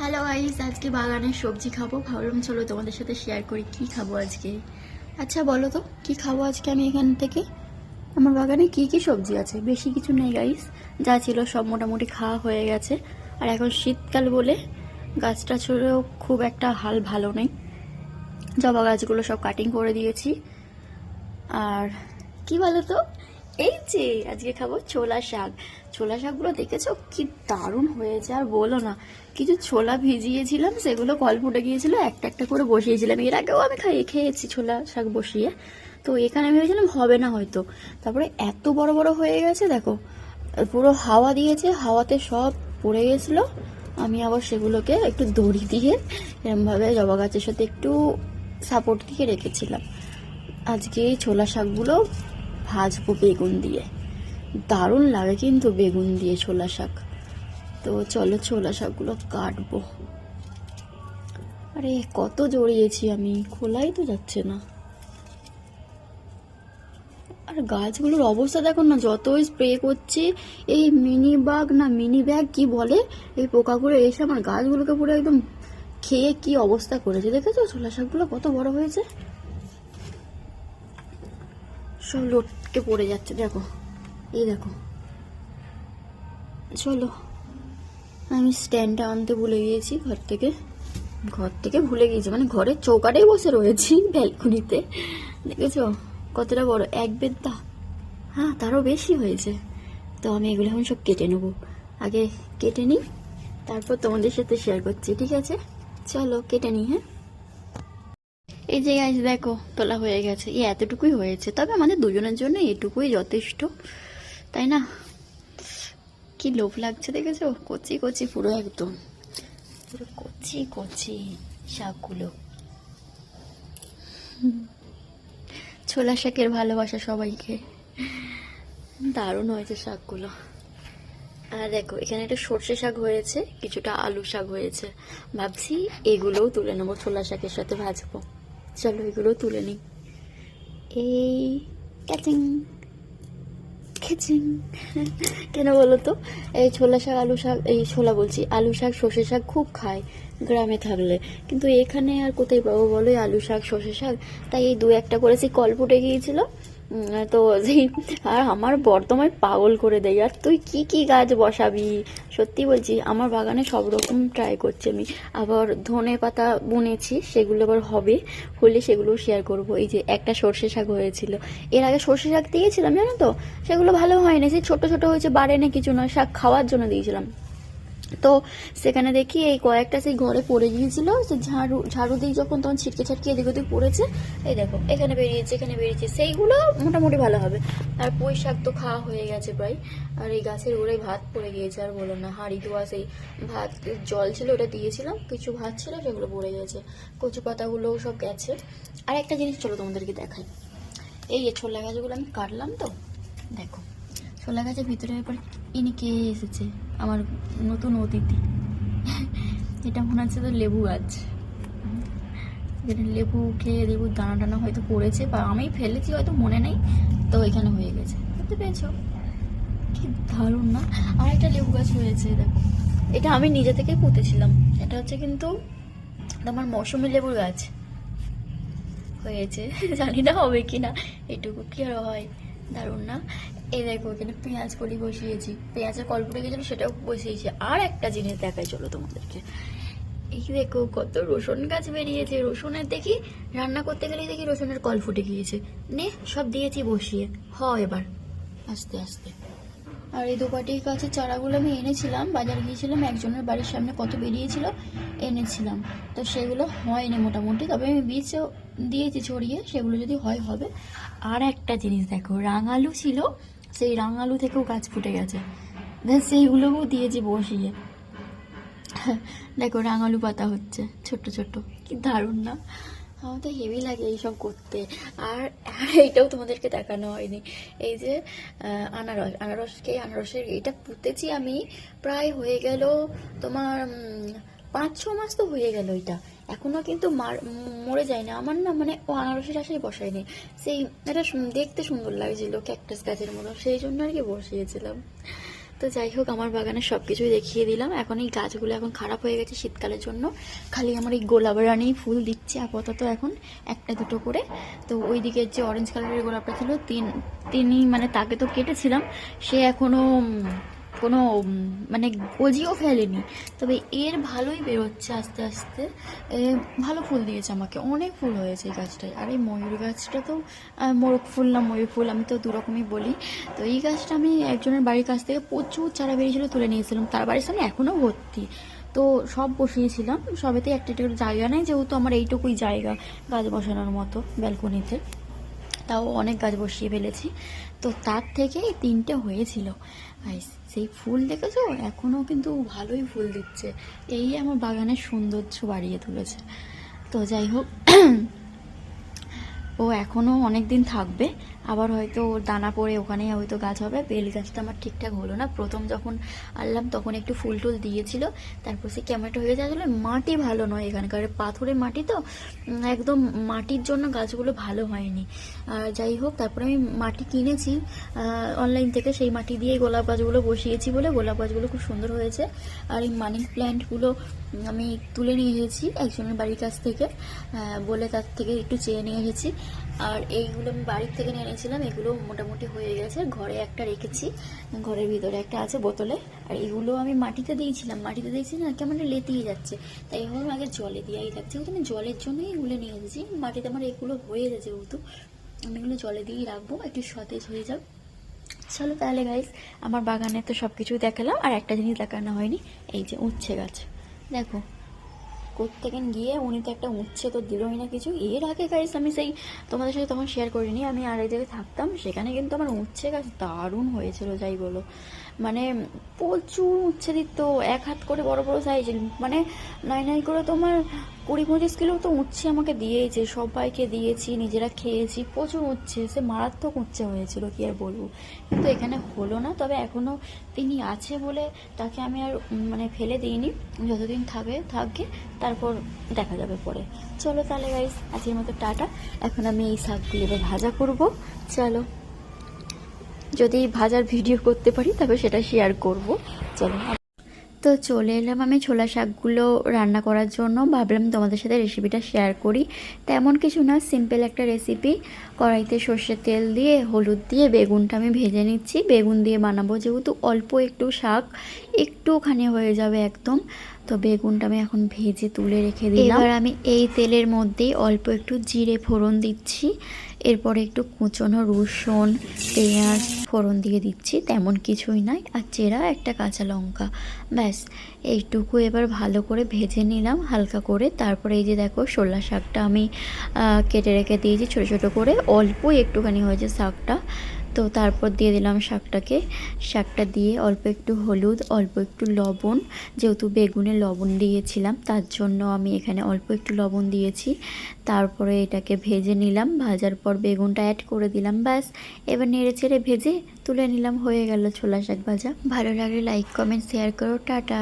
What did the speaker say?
Hello guys আজকে বাগানের সবজি খাব। ভাবলাম চলো তোমাদের সাথে শেয়ার করি, কি খাব আজকে? আচ্ছা বলো তো, কি খাব আজকে আমি এখান থেকে? আমার বাগানে কি কি সবজি আছে? বেশি কিছু নেই গাইস যা ছিল সব মোটামুটি খাওয়া হয়ে গেছে। আর এখন শীতকাল বলে গাছটা ছেড়েও খুব একটা হাল ভালো নেই। জবা গাছগুলো সব কাটিং করে দিয়েছি। আর কি বলো তো? এই যে, আজকে খাব ছোলা শাক। ছোলা শাকগুলো দেখেছ? কি দারুণ হয়েছে, আর বলো না। কিছু ছোলা ভিজিয়েছিলাম, সেগুলো কল ফুটে গিয়েছিল, একটা একটা করে বসিয়েছিলাম। এর আগেও আমি খাইয়ে খেয়েছি ছোলা শাক বসিয়ে। তো এখানে আমি ভেবেছিলাম হবে না হয়তো। তারপরে এত বড় বড় হয়ে গেছে, দেখো। পুরো হাওয়া দিয়েছে, হাওয়াতে সব পড়ে গেছিল। আমি আবার সেগুলোকে একটু দড়ি দিয়ে এরমভাবে জবা গাছের সাথে একটু সাপোর্ট দিয়ে রেখেছিলাম। আজকে ছোলা শাকগুলো ভাজবো বেগুন দিয়ে। দারুণ লাগে কিন্তু বেগুন দিয়ে ছোলা শাক। তো চলো ছোলা শাকগুলো কাটবো। আরে, কত জড়িয়েছি আমি, খোলাই তো যাচ্ছে না। আর গাছগুলোর অবস্থা দেখো না, যতই স্প্রে করছি, এই মিনি বাগ না মিনি ব্যাগ কি বলে, এই পোকাগুলো এসে আমার গাছগুলোকে পুরো একদম খেয়ে কি অবস্থা করেছে, দেখেছ? ছোলা শাকগুলো কত বড় হয়েছে? সব লটকে পড়ে যাচ্ছে, দেখো। এই দেখো। চলো, আমি স্ট্যান্ডটা আনতে ভুলে গিয়েছি, ঘর থেকে। ঘর থেকে ভুলে গিয়েছি মানে ঘরের চৌকাটাই বসে রয়েছি ব্যালকনিতে। দেখেছ? কতটা বড়। এক বেদটা হ্যাঁ তারও বেশি হয়েছে। তো আমি এগুলো এখন সব কেটে নেব। আগে কেটে নিই, তারপর তোমাদের সাথে শেয়ার করছি, ঠিক আছে? চলো, কেটে নিই হ্যাঁ? এই যে গাছ দেখো, তোলা হয়ে গেছে। এই এতটুকুই হয়েছে। তবে আমাদের দুজনের জন্য এটুকুই যথেষ্ট, তাই না? কি লোভ লাগছে দেখেছ? কচি কচি, পুরো একদম। পুরো কচি কচি শাকগুলো। ছোলা শাকের ভালোবাসা সবাইকে। দারুণ হয়েছে শাকগুলো। আর দেখো, এখানে একটা সর্ষে শাক হয়েছে, কিছুটা আলু শাক হয়েছে। ভাবছি এগুলোও তুলে নেব ছোলা শাকের সাথে ভাজবো। চলো এগুলো তুলে নিই। এই ক্যাচিং খেচিং কেন বলো তো? এই ছোলা শাক, আলু শাক, এই ছোলা বলছি, আলু শাক, সর্ষে শাক খুব খায় গ্রামে থাকলে। কিন্তু এখানে আর কোথায় পাবো বলো? আলু শাক, সর্ষে শাক, তাই এই দু একটা করেছি। কল ফুটে গিয়েছিল তো সেই, আর আমার বর্তমানে পাগল করে দেয়। আর তুই কি কি গাছ বসাবি? সত্যি বলছি, আমার বাগানে সব রকম ট্রাই করছি আমি। আবার ধনে পাতা বুনেছি, সেগুলো আবার হবে। হলে সেগুলো শেয়ার করব। এই যে একটা সর্ষে শাক হয়েছিল। এর আগে সর্ষে শাক দিয়েছিলাম, জানো তো? সেগুলো ভালো হয়নি। সেই ছোট ছোট হয়েছে, বাড়ে না কিছু না, শাক খাওয়ার জন্য দিয়েছিলাম। তো সেখানে দেখি এই কয়েকটা সেই ঘরে পড়ে গিয়েছিল। সে ঝাড়ু ঝাড়ু দিয়ে যখন তখন ছিটকে ছাটকে এদিক ওদিক পড়েছে। এই দেখো, এখানে বেরিয়েছে এখানে বেরিয়েছে। সেইগুলো মোটামুটি ভালো হবে। আর পুঁই শাক তো খাওয়া হয়ে গেছে প্রায়। আর এই গাছের ওরে ভাত পড়ে গিয়েছে, আর বলো না, হাঁড়ি ধোয়া সেই ভাত, জল ছিল, ওটা দিয়েছিলাম। কিছু ভাত ছিল, সেগুলো পড়ে গেছে। কচু পাতাগুলোও সব গেছে। আর একটা জিনিস চলো তোমাদেরকে দেখাই। এই যে ছোলা গাছগুলো আমি কাটলাম তো, দেখো। ছোলা গাছের ভিতরে এবার ইনি কে এসেছে, আমার নতুন অতিথি। এটা মনে হচ্ছে তো লেবু গাছ। লেবু খেয়ে লেবুর দানা টানা হয়তো পড়েছে, বা আমি ফেলেছি হয়তো, মনে নেই, তো এখানে হয়ে গেছে। বুঝতে পেরেছ কি দারুণ না? আর একটা লেবু গাছ হয়েছে, দেখো। এটা আমি নিজে থেকেই পুঁতেছিলাম। এটা হচ্ছে কিন্তু আমার মৌসুমি লেবুর গাছ। হয়েছে। জানি না হবে কি না এটুকু কি আর হয়? দারুণ না? এই দেখো, এখানে পেঁয়াজ কলি বসিয়েছি। পেঁয়াজের কল পড়ে গেছিল সেটাও বসিয়েছি। আর একটা জিনিস দেখাই, চলো তোমাদেরকে। এই দেখো, কত রসুন গাছ বেরিয়েছে। রসুনের দেখি, রান্না করতে গেলেই দেখি রসুনের কল ফুটে গিয়েছে। নে, সব দিয়েছি, বসিয়ে। হ, এবার। আস্তে আস্তে। আর এই দোপাটির কাছে চারাগুলো আমি এনেছিলাম। বাজার গিয়েছিলাম, একজনের বাড়ির সামনে কত বেরিয়েছিল, এনেছিলাম। তো সেগুলো হয়নি মোটামুটি, তবে আমি বীজও দিয়েছি ছড়িয়ে, সেগুলো যদি হয়, হবে। আর একটা জিনিস দেখো, রাঙালু ছিল সেই রাঙালু থেকেও গাছ ফুটে গেছে। দেখ সেইগুলোও দিয়েছি বসিয়ে। দেখো, রাঙালু পাতা হচ্ছে, ছোট্ট ছোট্ট। কি দারুণ না? আমার তো হেভি লাগে এইসব করতে। আর এইটাও তোমাদেরকে দেখানো হয়নি। এই যে আনারস, আনারসকে, আনারসের এটা পুঁতেছি আমি, প্রায় হয়ে গেল তোমার পাঁচ, ছ মাস তো হয়ে গেল এটা। এখনও কিন্তু মার, মরে যায় না। আমার না মানে ও আনারসের আশায় বসায়নি। সেই এটা দেখতে সুন্দর লাগছিল ক্যাকটাস গাছের মতো। সেই জন্য আর কি বসিয়েছিলাম। তো যাই হোক, আমার বাগানে সব কিছুই দেখিয়ে দিলাম। এখন এই গাছগুলো এখন খারাপ হয়ে গেছে শীতকালের জন্য। খালি আমার এই গোলাপ রানী ফুল দিচ্ছে আপাতত এখন একটা দুটো করে। তো ওই দিকের যে অরেঞ্জ কালারের গোলাপটা ছিল, তিন তিনি মানে তাকে তো কেটেছিলাম। সে এখনও কোনো মানে গজিও ফেলেনি। তবে এর ভালোই বেরোচ্ছে আস্তে আস্তে। ভালো ফুল দিয়েছে আমাকে। অনেক ফুল হয়েছে এই গাছটায়। আর এই ময়ূর গাছটা তো মোরগ ফুল না ময়ূর ফুল, আমি তো দুরকমই বলি। তো এই গাছটা আমি একজনের বাড়ির কাছ থেকে প্রচুর চারা বেরিয়েছিল, তুলে নিয়েছিলাম। তার বাড়ির সামনে এখনও ভর্তি। তো সব বসিয়েছিলাম। সবেতে একটা একটা জায়গা নেই, যেহেতু আমার এইটুকুই জায়গা গাছ বসানোর মতো ব্যালকনিতে। তাও অনেক গাছ বসিয়ে ফেলেছি। তো তার থেকে তিনটে হয়েছিল। আইস সেই ফুল দেখেছ? এখনও কিন্তু ভালোই ফুল দিচ্ছে। এই আমার বাগানের সৌন্দর্য বাড়িয়ে তুলেছে। তো যাই হোক, ও এখনও অনেক দিন থাকবে, আবার হয়তো ওর দানা পড়ে ওখানেই হয়তো গাছ হবে, বেল গাছটা আমার ঠিকঠাক হলো না। প্রথম যখন আনলাম তখন একটু ফুল টুল দিয়েছিল, তারপর সে ক্যামেরাটা হয়ে আসলে মাটি ভালো নয় এখানকার। পাথরের মাটি তো একদম মাটির জন্য গাছগুলো ভালো হয়নি। যাই হোক, তারপরে আমি মাটি কিনেছি অনলাইন থেকে সেই মাটি দিয়ে গোলাপ গাছগুলো বসিয়েছি বলে গোলাপ গাছগুলো খুব সুন্দর হয়েছে। আর এই মানি প্ল্যান্টগুলো আমি তুলে নিয়ে এসেছি একজনের বাড়ির কাছ থেকে বলে তার থেকে একটু চেয়ে নিয়ে এসেছি। আর এইগুলো আমি বাড়ির থেকে নিয়ে এনেছিলাম, এগুলো মোটামুটি হয়ে গেছে। ঘরে একটা রেখেছি, ঘরের ভিতরে একটা আছে বোতলে। আর এগুলো আমি মাটিতে দিয়েছিলাম, মাটিতে দিয়েছি না, কেমন লেতিয়ে যাচ্ছে। তাই এভাবে আগে জলে দিয়েই থাকছে যেহেতু আমি জলের জন্যই এগুলো নিয়ে এসেছি মাটিতে আমার এগুলো হয়ে গেছে যেহেতু, আমি এগুলো জলে দিয়েই রাখব, একটু সতেজ হয়ে যাক। চলো তাহলে গাইস আমার বাগানে তো সব কিছুই দেখালাম, আর একটা জিনিস দেখানো হয়নি, এই যে উচ্ছে গাছ। দেখো কোত্থেকেন গিয়ে উনি তো একটা উচ্ছে তো দিলই না কিছু। এর আগে গাইস আমি সেই তোমাদের সাথে তখন শেয়ার করিনি, আমি আর এক জায়গায় থাকতাম, সেখানে কিন্তু আমার উচ্ছে গাছ দারুণ হয়েছিল, যাই বলো। মানে প্রচুর উচ্ছে দিত, এক হাত করে বড় বড় সাইজ মানে নাই নাই করে তোমার কুড়ি পঁচিশ কিলো তো উচ্ছে আমাকে দিয়েছে সবাইকে দিয়েছি, নিজেরা খেয়েছি, প্রচুর উচ্ছে, সে মারাত্মক উচ্ছে হয়েছিল, কি আর বলব। কিন্তু এখানে হলো না, তবে এখনও তিনি আছে বলে তাকে আমি আর মানে ফেলে দিইনি। যতদিন থাকবে থাকবে, তারপর দেখা যাবে পরে। চলো তাহলে গাইস আজকের মতো টাটা। এখন আমি এই শাকগুলো এবার ভাজা করব। চলো, যদি ভাজার ভিডিও করতে পারি, তবে সেটা শেয়ার করব। চলো তো চলে এলাম আমি ছোলা শাকগুলো রান্না করার জন্য। ভাবলাম তোমাদের সাথে রেসিপিটা শেয়ার করি। তেমন কিছু না সিম্পল একটা রেসিপি কড়াইতে সর্ষের তেল দিয়ে হলুদ দিয়ে বেগুনটা আমি ভেজে নিচ্ছি। বেগুন দিয়ে বানাবো যেহেতু অল্প একটু শাক একটুখানি হয়ে যাবে একদম। তো বেগুনটা আমি এখন ভেজে তুলে রেখে দিলাম। এবার আমি এই তেলের মধ্যেই অল্প একটু জিরে ফোড়ন দিচ্ছি। এরপরে একটু কুচনো রসুন, পেঁয়াজ, ফোড়ন দিয়ে দিচ্ছি, তেমন কিছুই নাই। আর চেরা একটা কাঁচা লঙ্কা। ব্যাস, এইটুকু এবার ভালো করে ভেজে নিলাম হালকা করে। তারপরে এই যে দেখো, শোলা শাকটা আমি কেটে রেখে দিয়েছি ছোটো ছোটো করে। অল্পই একটুখানি হয়েছে শাকটা। তো তারপর দিয়ে দিলাম শাকটাকে। শাকটা দিয়ে অল্প একটু হলুদ, অল্প একটু লবণ, যেহেতু বেগুনে লবণ দিয়েছিলাম, তার জন্য আমি এখানে অল্প একটু লবণ দিয়েছি। তারপরে এটাকে ভেজে নিলাম, ভাজার পর বেগুনটা অ্যাড করে দিলাম, ব্যাস। এবার নেড়ে চেড়ে ভেজে তুলে নিলাম, হয়ে গেল ছোলা শাক ভাজা। ভালো লাগলে লাইক কমেন্ট শেয়ার করো, টাটা।